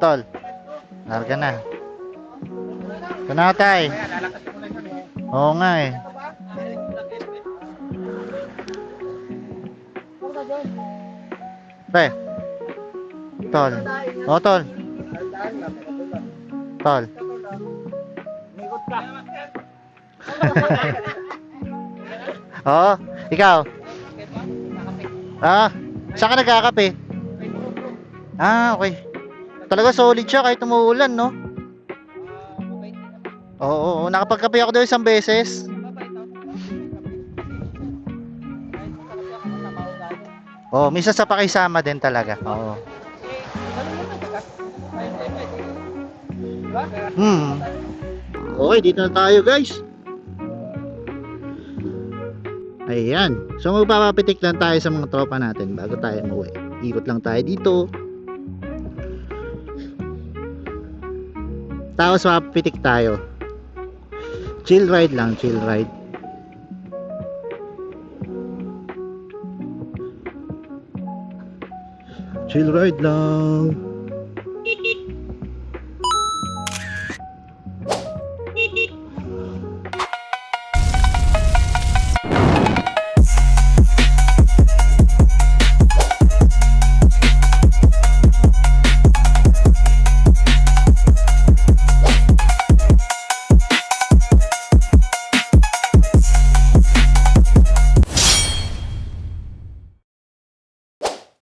Tol. Larga na. Ito na tay. Oo nga eh. Pre. Tol. Oo, tol. Tol. Oo, ikaw. Ah, saan ka nagkakape? Ah, okay. Talaga solid siya kahit umuulan, no? Oo, oo, nakapagkape ako doon isang beses. Oo, minsan sa pakisama din talaga. Oo. Hmm. Okay, dito na tayo, guys. Ayan. So magpapapitik lang tayo sa mga tropa natin bago tayo umuwi. Ikot lang tayo dito. Tapos mapapitik tayo. Chill ride lang, chill ride. Chill ride lang.